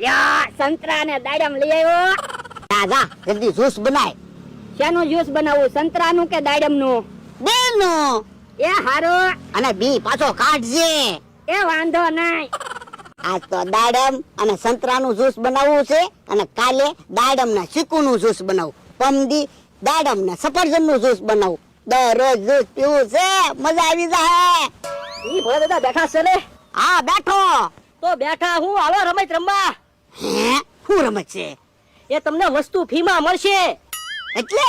યા સંતરા ને દાડમ લઈ આવ્યો. જા જા જલ્દી જ્યુસ બનાય. શેનું જ્યુસ બનાવું સંતરા નું કે દાડમનું? બેનો એ હારો. અને બી પાછો કાઢજે. એ વાંધો નહીં. આજ તો દાડમ અને સંતરાનું જ્યુસ બનાવવું છે અને કાલે દાડમ ને ચીકુ નું જ્યુસ બનાવું. પમદી દાડમ ને સફરજનનું જ્યુસ બનાવું. દરરોજ જ્યુસ પીવું છે મજા આવી જાય. ઈ ભોળા દાદા બેઠા છે ને? હા બેઠો. તો બેઠા હું હાલો રમત રમવા હે શું રમત છે? એ તમને વસ્તુ ફીમાં મળશે. એટલે?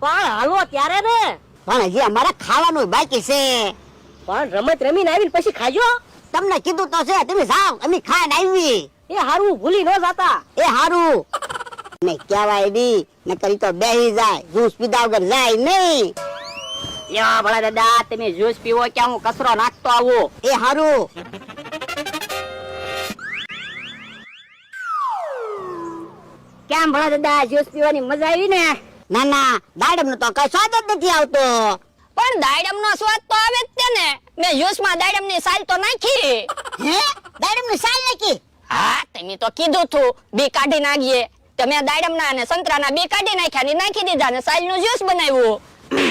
પણ હાલો ત્યારે ને. પણ હજી અમારે ખાવાનું બાકી છે. પણ રમત રમીને આવીને પછી ખાજો. તમને કીધું તો છે તમે જાઓ અમે ખાઈને આવી એ હારું ભૂલી ન જાતા. એ હારું. ને કહેવાય દી ને કરી તો બેહી જાય જ્યુસ પીધા વગર જાય નહીં. યા ભલા દાદા તમે જ્યુસ પીવો કે હું કચરો નાખતો આવો? એ હારું. ભોળા દાદા જ્યુસ પીવાની મજા આવી ને. ના ના દાડમ નો તો કઈ સ્વાદ જ નથી આવતો. પણ દાડમ નો સ્વાદ તો આવે જ ને. મેં જ્યુસમાં દાડમની સાલ તો નાખી. હે? દાડમની સાલ નાખી? હા તમે તો કીધું તું. બી કાઢી નાખીએ. તમે દાડમ ના અને સંતરા ના બી કાઢી નાખ્યા ને નાખી દીધા ને સાલનું જ્યુસ બનાવ્યું.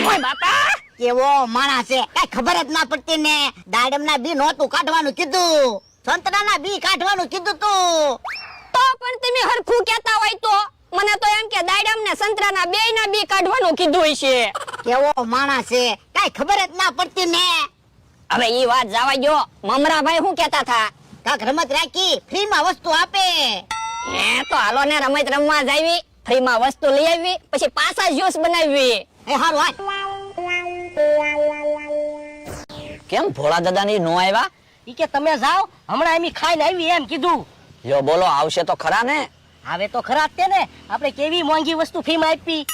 ઓય બાપા! કેવો માણસ છે. કઈ ખબર જ ના પડતી ને. દાડમ ના બી નહોતું કાઢવાનું કીધું. સંતરા ના બી કાઢવાનું કીધું તું. તો પણ તમે હરખું કહેતા હોય તો? મને તો એમ કે દાડમ ને સંતરા ના બે ના બી કાઢવાનું કીધું છે કેવો માણસ છે? કઈ ખબર જ ના પડતી ને. હવે ઈ વાત જવા જો મમરાભાઈ શું કેતા થા કાક રમત રાખી ફ્રી માં વસ્તુ આપે. હે તો હાલો ને રમત રમવા જાવી ફ્રી માં વસ્તુ લઈ આવી પછી પાછા જ્યુસ બનાવી. એ હારું હાલ. કેમ ભોળા દાદાની નો આવ્યા ઈ કે તમે જાઓ હમણાં એમી ખાઈને આવી એમ કીધું. યો બોલો આવશે તો ખરા ને? આવે તો ખરા જ તે ને. આપણે કેવી મોંઘી વસ્તુ ફીમાં આપી?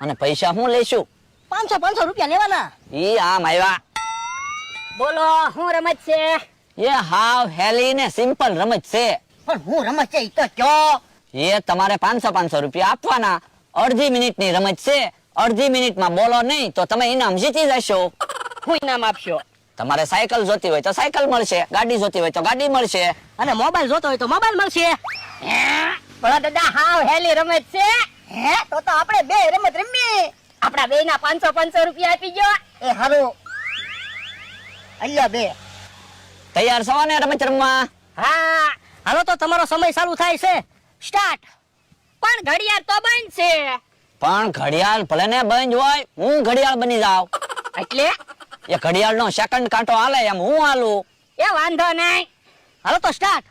અને પૈસા હું લઈશું? પાંચસો પાંચસો રૂપિયા લેવાના. ઈ આમ આવ્યા. બોલો હું રમત છે? એ હાવ હેલી ને સિમ્પલ રમત છે. પણ હું રમત છે ઈ તો કયો એ તમારે પાંચસો પાંચસો રૂપિયા આપવાના. અડધી મિનિટની રમત છે. અડધી મિનિટમાં બોલો નહીં તો તમે ઇનામ જીતી જશો. હું ઇનામ આપશો. તમારે સાયકલ જોતી હોય તો સાયકલ મળશે ગાડી જોતી હોય તો ગાડી મળશે. અને મોબાઈલ જોતો હોય તો મોબાઈલ મળશે. ભલા દાદા હાવ હેલી રમત છે. હે? તો તો આપણે બે રમત રમીએ. આપણા બે ના પાંચસો પાંચસો રૂપિયા આપી ગયો. એ હારું. અહીંયા બે. તૈયાર છો ને રમત રમવા? હા. હાલો તો તમારો સમય ચાલુ થાય છે. સ્ટાર્ટ. પણ ઘડિયાળ તો બંધ છે. પણ ઘડિયાળ ભલે ને બંધ હોય હું ઘડિયાળ બની જાવ એટલે? એ ઘડિયાળ નો સેકન્ડ કાંટો હાલે એમ હું હાલું? એ વાંધો નહીં. હાલો તો સ્ટાર્ટ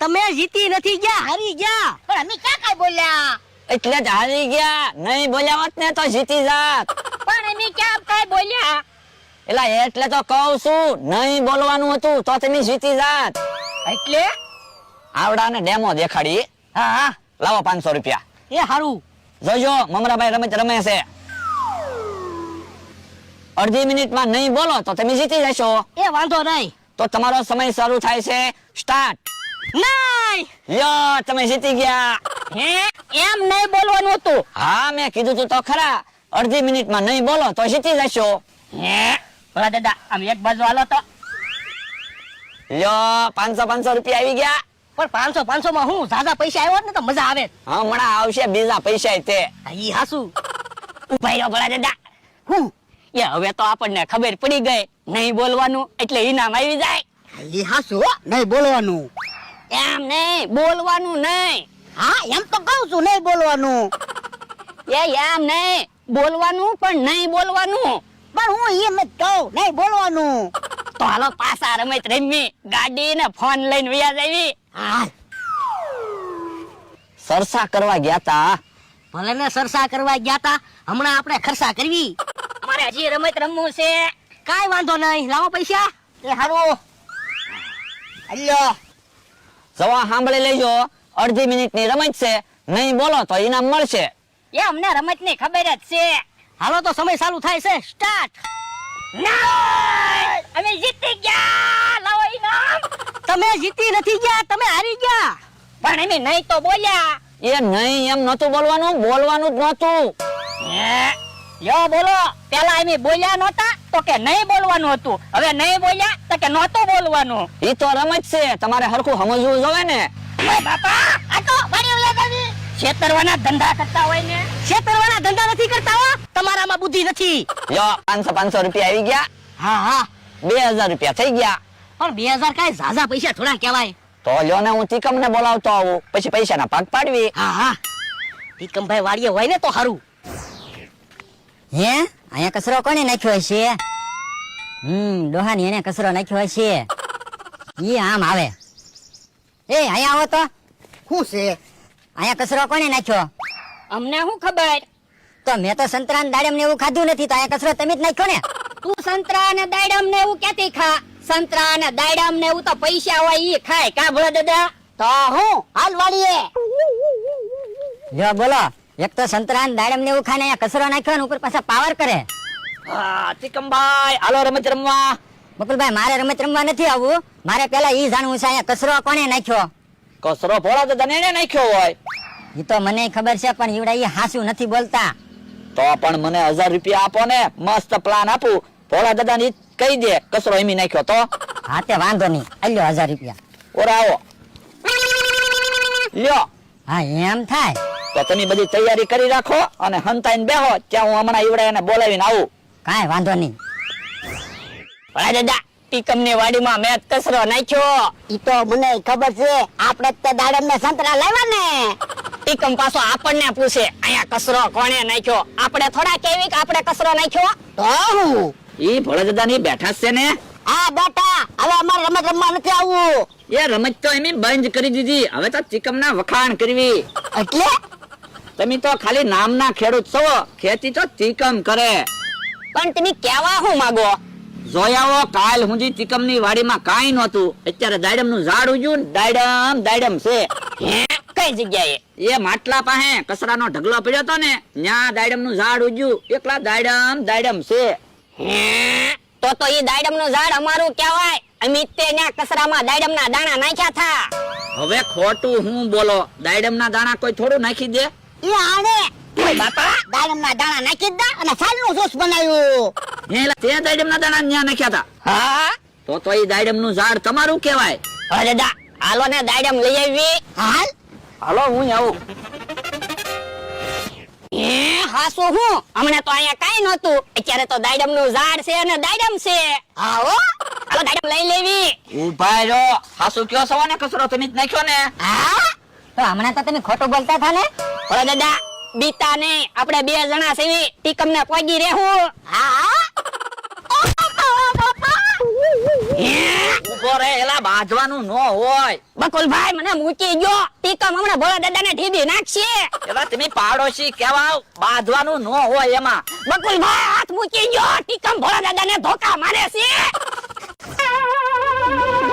તમે જીતી નથી ગયા હારી ગયા. પણ અમે ક્યાં કઈ બોલ્યા? એટલે જ હારી ગયા. નહીં બોલ્યા હોત ને તો જીતી જાત. પણ અમે ક્યાં કઈ બોલ્યા? એલા એટલે તો કહું છું નહીં બોલવાનું હતું તો તમે જીતી જાત. એટલે? આવડાને ડેમો દેખાડી. હા હા. લાવો પાંચસો રૂપિયા. એ હારું. જોજો મમરાભાઈ રમત રમે છે. અડધી મિનિટમાં નહીં બોલો તો તમે જીતી જશો. એ વાંધો નહીં. તો તમારો સમય શરૂ થાય છે. સ્ટાર્ટ. નહીં. યો તમે જીતી ગયા. હે? એમ નહીં બોલવાનું હતું. હા મેં કીધું તું તો ખરા. અડધી મિનિટમાં નહીં બોલો તો જીતી જશો. હે? ભલા દાદા આમ એક બાજુ હાલો તો. લ્યો પાંચસો પાંચસો રૂપિયા આવી ગયા. પણ પાંચસો પાંચસો માં હું? ઝાઝા પૈસા આવ્યો ને તો મજા આવે. હમણાં આવશે બીજા પૈસા તે. ઈ હાસુ. ઉભાઈ રહ્યો ભલા દાદા. હું? એ હવે તો આપણને ખબર પડી ગઈ નહીં બોલવાનું એટલે ઇનામ આવી જાય. ઈ હાસુ નહીં બોલવાનું. એમ નહીં બોલવાનું નહીં. હા એમ તો કહું છું નહીં બોલવાનું. એ એમ નહીં બોલવાનું પણ નહીં બોલવાનું. પણ હું એમ જ કહું નહીં બોલવાનું. તો હાલો પાછા રમત રમી ગાડી ને ફોન લઈને વ્યા જાવી. હા સરસા કરવા ગયા તા? ભલે ને સરસા કરવા ગયા તા હમણાં આપણે ખર્ચા કરવી. અમારે હજી રમત રમવું છે. કાઈ વાંધો નહીં લાવો પૈસા. એ હારું. અલ્યો. જવા સાંભળી લેજો અડધી મિનિટની રમત છે નહીં બોલો તો ઇનામ મળશે. એ અમને રમતની ખબર જ છે. હાલો તો સમય ચાલુ થાય છે. સ્ટાર્ટ અમે જીતી ગયા લાવો ઇનામ તમે જીતી નથી ગયા તમે હારી ગયા. પણ અમે નહીં તો બોલ્યા. એ નહીં એમ નતું બોલવાનું બોલવાનું જ નતું યો બોલો પેલા એમ બોલ્યા નહોતા તો કે નહીં બોલવાનું હતું. હવે નહીં બોલ્યા તો કે નહોતું બોલવાનું. એ તો રમત છે તમારે હરખું સમજવું જોવે ને. બાપા આ તો છેતરવાના ધંધા કરતા હોય ને. છેતરવાના ધંધા નથી કરતા હો. તમારામાં બુદ્ધિ નથી. યો પાંચસો પાંચસો રૂપિયા આવી ગયા. હા હા. બે હજાર રૂપિયા થઈ ગયા. પણ બે હજાર કાંઈ ઝાઝા પૈસા થોડા કહેવાય. તો લ્યો ને હું તીકમ ને બોલાવતો આવું. પછી પૈસાના ભાગ પાડવી. હા હા. વિક્રમભાઈ વાડીએ હોય ને તો સારું હે? અહીંયા કચરો કોને નાખ્યો હશે? હમ ડોહાની એને કચરો નાખ્યો હશે. ઈ આમ આવે. એ અહીંયા આવો તો. શું છે? અહીંયા કચરો કોને નાખ્યો? અમને શું ખબર? તો મેં તો સંતરાન દાડમ ને એવું ખાધું નથી તો આ કચરો તમે જ નાખ્યો ને. તું સંતરા ને દાડમ ને એવું ક્યાંથી ખા? સંતરા ને દાડમ ને એવું તો પૈસા હોય ઈ ખાય. કા ભોળા દાદા? તો હું હાલ વાળીએ જો બોલો. એક તો સંતરાન દાડમ ને એવું ખાને અહીંયા કચરો નાખ્યો ને ઉપર પાછા પાવર કરે. હા તીકમભાઈ હાલો રમત રમવા. બકુલભાઈ મારે રમત રમવા નથી આવવું. મારે પેલા ઈ જાણવું છે અહીંયા કચરો કોને નાખ્યો? કસરો ભોળા દાદા ને નાખ્યો હોય. ઈ તો મને ખબર છે પણ ઈવડા ઈ હાસુ નથી બોલતા. તો પણ મને હજાર રૂપિયા આપો ને મસ્ત પ્લાન આપું. ભોળા દાદા ને કહી દે કસરો એમી નાખ્યો તો. હા તે વાંધો નહીં. અલ્યો હજાર રૂપિયા. ઓરા આવો. લ્યો. હા એમ થાય. તો તમે બધી તૈયારી કરી રાખો અને હંતાઈને બેહો ત્યાં હું હમણાં ઈવડા એને બોલાવીને આવું. કાંઈ વાંધો નહીં. ભોળા દાદા ટીકમની વાડીમાં મેં કચરો નાખ્યો. ઈ તો મને ખબર છે આપણે તે દાડમ ને સંતરા લાવ્યા ને. ટીકમ પાછો આપણને પૂછે. અહીંયા કચરો કોણે નાખ્યો? આપણે થોડા કેવી કે આપણે કચરો નાખ્યો? તો હું ઈ ભોળા દાદા ની બેઠા છે ને? હા બેટા. હવે અમારે રમત રમવા નથી આવવું. એ રમત તો એમ બંધ કરી દીધી. હવે તો ચિકમ ના વખાણ કરવી. એટલે? તમે તો ખાલી નામના ખેડૂત છો. ખેતી તો ચિકમ કરે. પણ તમે કેવા હું માગો? જોયાવો કાલ હુંજી ચિકમની વાડીમાં કઈ નહોતું. અત્યારે દાડમનું ઝાડ ઉજ્યું ને દાડમ દાડમ છે. હે? કઈ જગ્યાએ? એ માટલા પાસે કચરાનો ઢગલો પડ્યો હતો ને ન્યા દાડમનું ઝાડ ઉજ્યું. એકલા દાડમ દાડમ છે. તો તો ઈ દાડમનું ઝાડ અમારું કહેવાય. અમિત તે ન્યા કચરામાં દાડમ ના દાણા નાખ્યા થા. હવે ખોટું હું બોલો? દાડમ ના દાણા કોઈ થોડું નાખી દે? એ આને. બાપા. દાડમ ના દાણા નાખી દા અને ફાલનું જ્યુસ બનાવ્યું. હે તે દાડમ ના દાણા ન્યા નાખ્યા હતા. હા. તો તો એ દાડમનું ઝાડ તમારું કહેવાય. અરે દા હાલો ને દાડમ લઈ આવી. હાલ. હાલો હું આવું. હે હાસુ હું? હમણાં તો અહીંયા કાઈ નહોતું. અત્યારે તો દાડમનું ઝાડ છે અને દાડમ છે. આવો હાલો દાડમ લઈ લેવી. ઊભા રહ્યો હાસુ કયો સવાને કચરો તમે જ નાખ્યો ને? હા? તો હમણાં તો તમે ખોટું બોલતા થા ને ભલા દાદા બીતા ને આપણે બે જણા સેવી ટીકમ ને પોગી રહેવું. હા. રે એલા બાજવાનું નો હોય. બકુલ ભાઈ મને મૂકી ગયો. ટીકમ હમણાં ભોળા દાદાને ઠીબી નાખશે. એલા તમે પાડોશી કેવા બાજવાનું નો હોય એમાં. બકુલભાઈ હાથ મૂકી ગયો. ટીકમ ભોળા દાદાને ધોકા મારે છે.